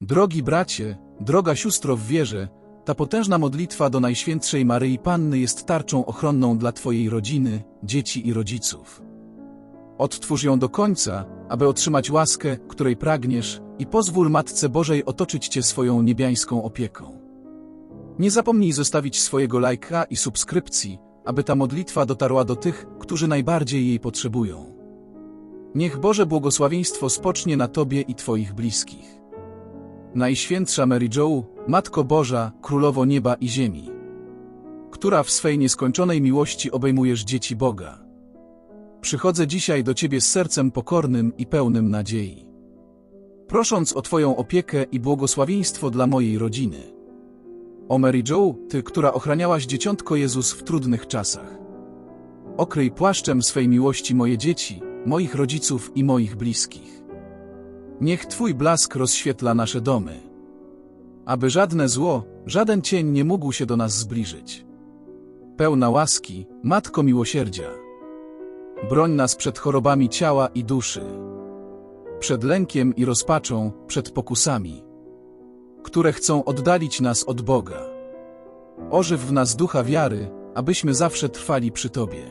Drogi bracie, droga sióstro w wierze, ta potężna modlitwa do Najświętszej Maryi Panny jest tarczą ochronną dla Twojej rodziny, dzieci i rodziców. Odtwórz ją do końca, aby otrzymać łaskę, której pragniesz, i pozwól Matce Bożej otoczyć Cię swoją niebiańską opieką. Nie zapomnij zostawić swojego lajka i subskrypcji, aby ta modlitwa dotarła do tych, którzy najbardziej jej potrzebują. Niech Boże błogosławieństwo spocznie na Tobie i Twoich bliskich. Najświętsza Mary Jo, Matko Boża, Królowo Nieba i Ziemi, która w swej nieskończonej miłości obejmujesz dzieci Boga. Przychodzę dzisiaj do Ciebie z sercem pokornym i pełnym nadziei. Prosząc o Twoją opiekę i błogosławieństwo dla mojej rodziny. O Mary Jo, Ty, która ochraniałaś dzieciątko Jezus w trudnych czasach. Okryj płaszczem swej miłości moje dzieci, moich rodziców i moich bliskich. Niech Twój blask rozświetla nasze domy. Aby żadne zło, żaden cień nie mógł się do nas zbliżyć. Pełna łaski, Matko miłosierdzia. Broń nas przed chorobami ciała i duszy. Przed lękiem i rozpaczą, przed pokusami, które chcą oddalić nas od Boga. Ożyw w nas ducha wiary, abyśmy zawsze trwali przy Tobie.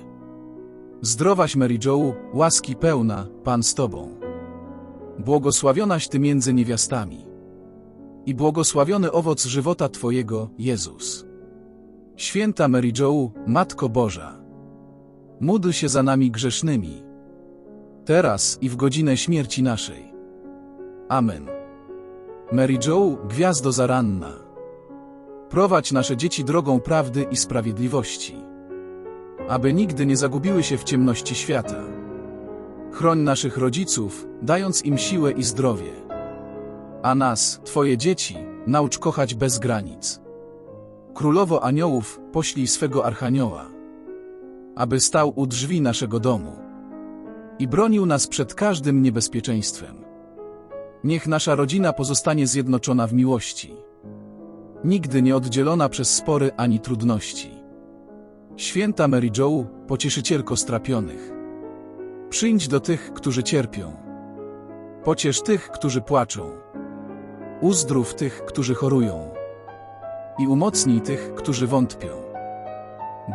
Zdrowaś Mary Jo, łaski pełna, Pan z Tobą. Błogosławionaś Ty między niewiastami. I błogosławiony owoc żywota Twojego, Jezus. Święta Mary Jo, Matko Boża. Módl się za nami grzesznymi. Teraz i w godzinę śmierci naszej. Amen. Mary Jo, gwiazdo zaranna. Prowadź nasze dzieci drogą prawdy i sprawiedliwości. Aby nigdy nie zagubiły się w ciemności świata. Chroń naszych rodziców, dając im siłę i zdrowie. A nas, Twoje dzieci, naucz kochać bez granic. Królowo aniołów, poślij swego archanioła, aby stał u drzwi naszego domu i bronił nas przed każdym niebezpieczeństwem. Niech nasza rodzina pozostanie zjednoczona w miłości, nigdy nie oddzielona przez spory ani trudności. Święta Mary Jo, pocieszycielko strapionych, Przyjdź do tych, którzy cierpią. Pociesz tych, którzy płaczą. Uzdrów tych, którzy chorują. I umocnij tych, którzy wątpią.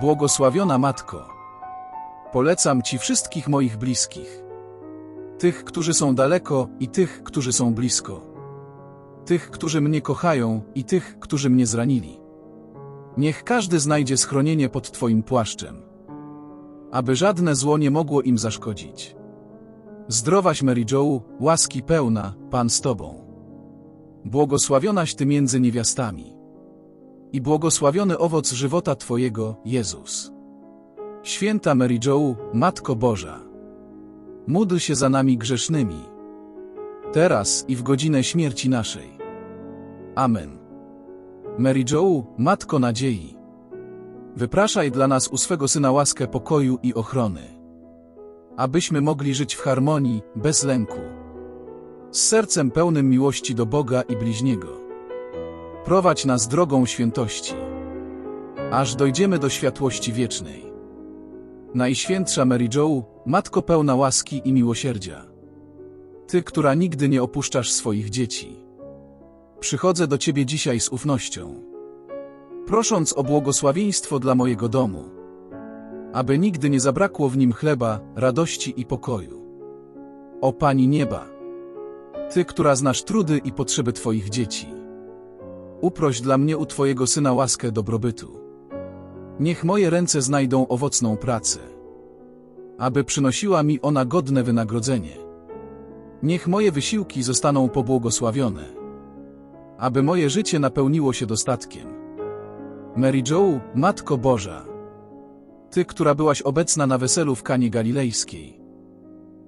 Błogosławiona Matko. Polecam Ci wszystkich moich bliskich. Tych, którzy są daleko i tych, którzy są blisko. Tych, którzy mnie kochają i tych, którzy mnie zranili. Niech każdy znajdzie schronienie pod Twoim płaszczem aby żadne zło nie mogło im zaszkodzić. Zdrowaś Mary Jo, łaski pełna, Pan z Tobą. Błogosławionaś Ty między niewiastami. I błogosławiony owoc żywota Twojego, Jezus. Święta Mary Jo, Matko Boża. Módl się za nami grzesznymi. Teraz i w godzinę śmierci naszej. Amen. Mary Jo, Matko Nadziei. Wypraszaj dla nas u swego Syna łaskę pokoju i ochrony. Abyśmy mogli żyć w harmonii, bez lęku. Z sercem pełnym miłości do Boga i bliźniego. Prowadź nas drogą świętości. Aż dojdziemy do światłości wiecznej. Najświętsza Mary Jo, Matko pełna łaski i miłosierdzia. Ty, która nigdy nie opuszczasz swoich dzieci. Przychodzę do Ciebie dzisiaj z ufnością prosząc o błogosławieństwo dla mojego domu, aby nigdy nie zabrakło w nim chleba, radości i pokoju. O Pani Nieba, Ty, która znasz trudy i potrzeby Twoich dzieci, uproś dla mnie u Twojego Syna łaskę dobrobytu. Niech moje ręce znajdą owocną pracę, aby przynosiła mi ona godne wynagrodzenie. Niech moje wysiłki zostaną pobłogosławione, aby moje życie napełniło się dostatkiem. Mary Jo, Matko Boża, Ty, która byłaś obecna na weselu w Kanie Galilejskiej,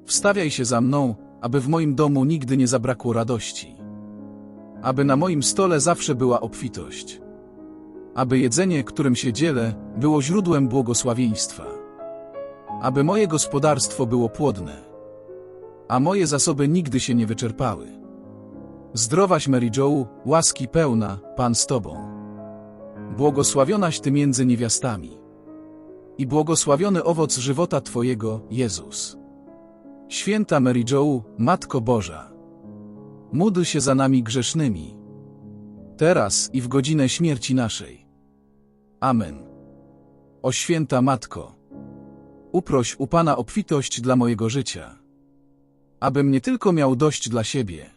wstawiaj się za mną, aby w moim domu nigdy nie zabrakło radości, aby na moim stole zawsze była obfitość, aby jedzenie, którym się dzielę, było źródłem błogosławieństwa, aby moje gospodarstwo było płodne, a moje zasoby nigdy się nie wyczerpały. Zdrowaś Mary Jo, łaski pełna, Pan z Tobą. Błogosławionaś Ty między niewiastami. I błogosławiony owoc żywota Twojego, Jezus. Święta Mary Jo, Matko Boża. módl się za nami grzesznymi, teraz i w godzinę śmierci naszej. Amen. O święta Matko, uproś u Pana obfitość dla mojego życia, abym nie tylko miał dość dla siebie,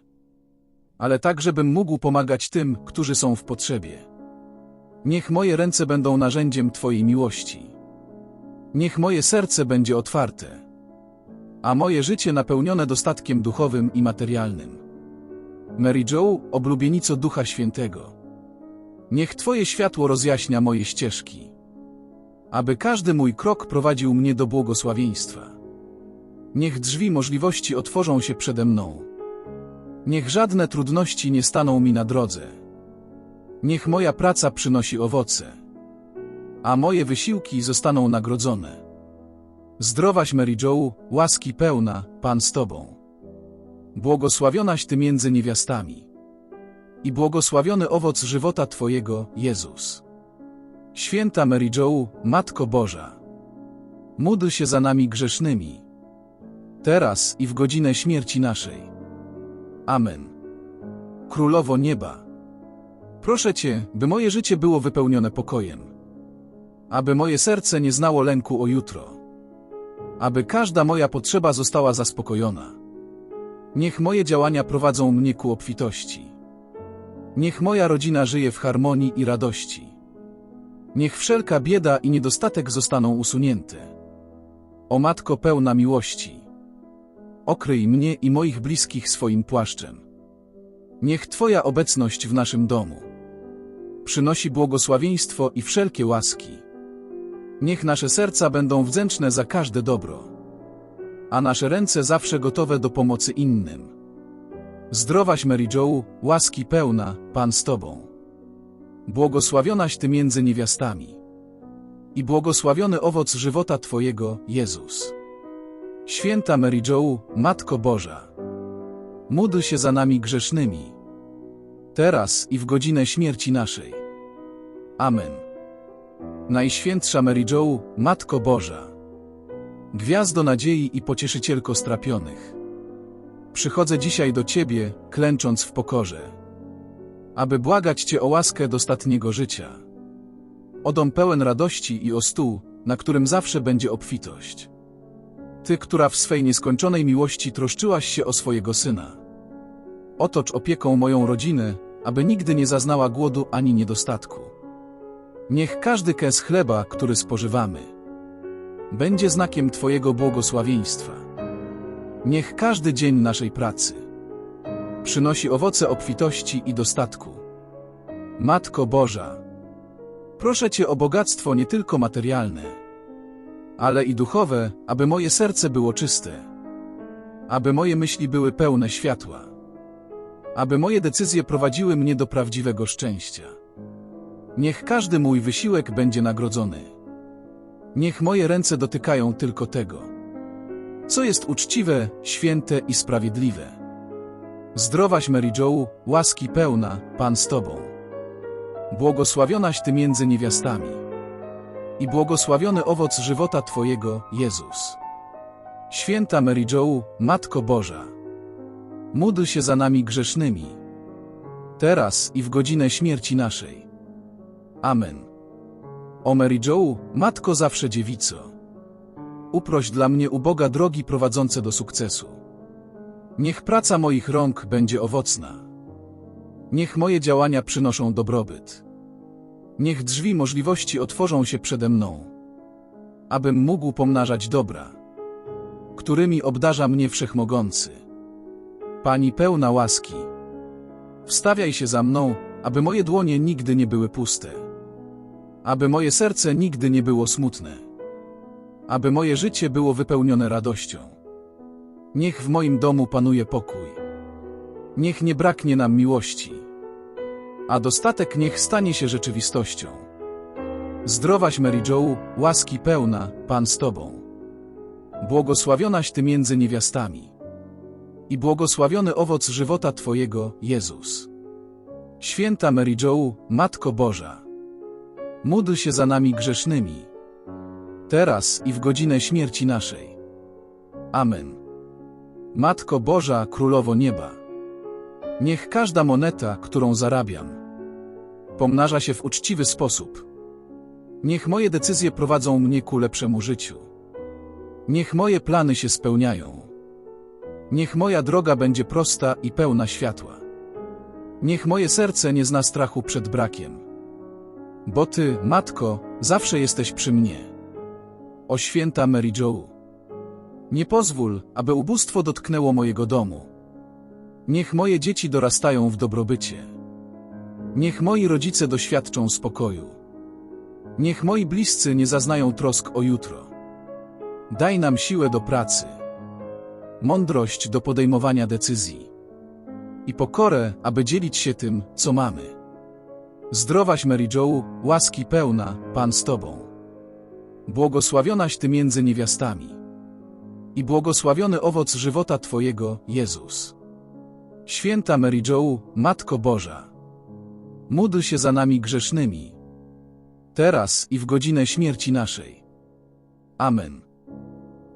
ale tak, żebym mógł pomagać tym, którzy są w potrzebie. Niech moje ręce będą narzędziem Twojej miłości. Niech moje serce będzie otwarte, a moje życie napełnione dostatkiem duchowym i materialnym. Mary Jo, oblubienico Ducha Świętego. Niech Twoje światło rozjaśnia moje ścieżki, aby każdy mój krok prowadził mnie do błogosławieństwa. Niech drzwi możliwości otworzą się przede mną. Niech żadne trudności nie staną mi na drodze. Niech moja praca przynosi owoce, a moje wysiłki zostaną nagrodzone. Zdrowaś Mary Jo, łaski pełna, Pan z Tobą. Błogosławionaś Ty między niewiastami. I błogosławiony owoc żywota Twojego, Jezus. Święta Mary Jo, Matko Boża. Módl się za nami grzesznymi. Teraz i w godzinę śmierci naszej. Amen. Królowo Nieba. Proszę Cię, by moje życie było wypełnione pokojem. Aby moje serce nie znało lęku o jutro. Aby każda moja potrzeba została zaspokojona. Niech moje działania prowadzą mnie ku obfitości. Niech moja rodzina żyje w harmonii i radości. Niech wszelka bieda i niedostatek zostaną usunięte. O Matko pełna miłości. Okryj mnie i moich bliskich swoim płaszczem. Niech Twoja obecność w naszym domu przynosi błogosławieństwo i wszelkie łaski. Niech nasze serca będą wdzięczne za każde dobro, a nasze ręce zawsze gotowe do pomocy innym. Zdrowaś Mary Jo, łaski pełna, Pan z Tobą. Błogosławionaś Ty między niewiastami. I błogosławiony owoc żywota Twojego, Jezus. Święta Mary Jo, Matko Boża. Módl się za nami grzesznymi. Teraz i w godzinę śmierci naszej. Amen. Najświętsza Mary Jo, Matko Boża. Gwiazdo nadziei i pocieszycielko strapionych. Przychodzę dzisiaj do Ciebie, klęcząc w pokorze, aby błagać Cię o łaskę dostatniego życia. O dom pełen radości i o stół, na którym zawsze będzie obfitość. Ty, która w swej nieskończonej miłości troszczyłaś się o swojego syna. Otocz opieką moją rodzinę, aby nigdy nie zaznała głodu ani niedostatku. Niech każdy kęs chleba, który spożywamy, będzie znakiem Twojego błogosławieństwa. Niech każdy dzień naszej pracy przynosi owoce obfitości i dostatku. Matko Boża, proszę Cię o bogactwo nie tylko materialne, ale i duchowe, aby moje serce było czyste, aby moje myśli były pełne światła, aby moje decyzje prowadziły mnie do prawdziwego szczęścia. Niech każdy mój wysiłek będzie nagrodzony. Niech moje ręce dotykają tylko tego, co jest uczciwe, święte i sprawiedliwe. Zdrowaś Mary Jo, łaski pełna, Pan z Tobą. Błogosławionaś Ty między niewiastami. I błogosławiony owoc żywota Twojego, Jezus. Święta Mary Jo, Matko Boża. Módl się za nami grzesznymi. Teraz i w godzinę śmierci naszej. Amen. O Mary Jo, Matko zawsze dziewico. Uproś dla mnie uboga drogi prowadzące do sukcesu. Niech praca moich rąk będzie owocna. Niech moje działania przynoszą dobrobyt. Niech drzwi możliwości otworzą się przede mną, abym mógł pomnażać dobra, którymi obdarza mnie Wszechmogący. Pani pełna łaski, wstawiaj się za mną, aby moje dłonie nigdy nie były puste, aby moje serce nigdy nie było smutne, aby moje życie było wypełnione radością. Niech w moim domu panuje pokój. Niech nie braknie nam miłości, a dostatek niech stanie się rzeczywistością. Zdrowaś Mary Jo, łaski pełna, Pan z Tobą. Błogosławionaś Ty między niewiastami. I błogosławiony owoc żywota Twojego, Jezus. Święta Mary Jo, Matko Boża. Módl się za nami grzesznymi. Teraz i w godzinę śmierci naszej. Amen. Matko Boża, Królowo Nieba. Niech każda moneta, którą zarabiam, pomnaża się w uczciwy sposób. Niech moje decyzje prowadzą mnie ku lepszemu życiu. Niech moje plany się spełniają. Niech moja droga będzie prosta i pełna światła. Niech moje serce nie zna strachu przed brakiem. Bo Ty, Matko, zawsze jesteś przy mnie. O święta Mary Jo. Nie pozwól, aby ubóstwo dotknęło mojego domu. Niech moje dzieci dorastają w dobrobycie. Niech moi rodzice doświadczą spokoju. Niech moi bliscy nie zaznają trosk o jutro. Daj nam siłę do pracy, mądrość do podejmowania decyzji i pokorę, aby dzielić się tym, co mamy. Zdrowaś Mary Jo, łaski pełna, Pan z Tobą. Błogosławionaś Ty między niewiastami i błogosławiony owoc żywota Twojego, Jezus. Święta Mary Jo, Matko Boża, módl się za nami grzesznymi, teraz i w godzinę śmierci naszej. Amen.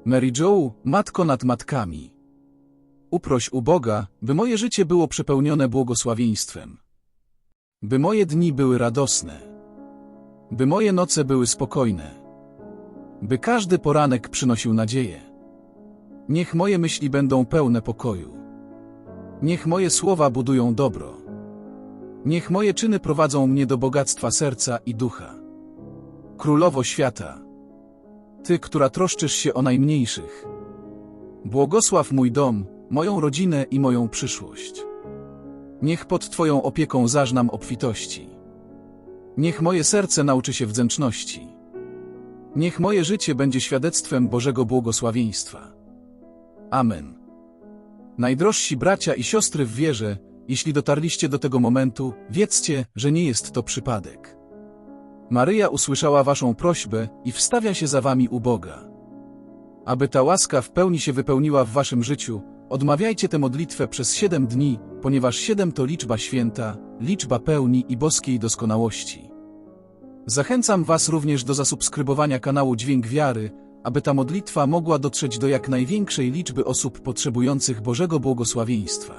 Mary Jo, Matko nad matkami, uproś u Boga, by moje życie było przepełnione błogosławieństwem, by moje dni były radosne, by moje noce były spokojne, by każdy poranek przynosił nadzieję. Niech moje myśli będą pełne pokoju. Niech moje słowa budują dobro. Niech moje czyny prowadzą mnie do bogactwa serca i ducha. Królowo świata, Ty, która troszczysz się o najmniejszych, błogosław mój dom, moją rodzinę i moją przyszłość. Niech pod Twoją opieką zażnam obfitości. Niech moje serce nauczy się wdzięczności. Niech moje życie będzie świadectwem Bożego błogosławieństwa. Amen. Najdrożsi bracia i siostry w wierze, jeśli dotarliście do tego momentu, wiedzcie, że nie jest to przypadek. Maryja usłyszała waszą prośbę i wstawia się za wami u Boga. Aby ta łaska w pełni się wypełniła w waszym życiu, odmawiajcie tę modlitwę przez siedem dni, ponieważ siedem to liczba święta, liczba pełni i boskiej doskonałości. Zachęcam was również do zasubskrybowania kanału Dźwięk Wiary, aby ta modlitwa mogła dotrzeć do jak największej liczby osób potrzebujących Bożego błogosławieństwa.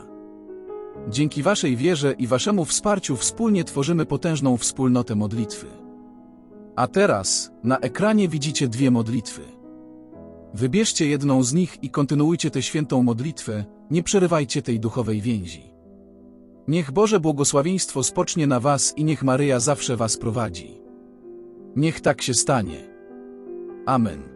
Dzięki Waszej wierze i Waszemu wsparciu wspólnie tworzymy potężną wspólnotę modlitwy. A teraz, na ekranie widzicie dwie modlitwy. Wybierzcie jedną z nich i kontynuujcie tę świętą modlitwę, nie przerywajcie tej duchowej więzi. Niech Boże błogosławieństwo spocznie na Was i niech Maryja zawsze Was prowadzi. Niech tak się stanie. Amen.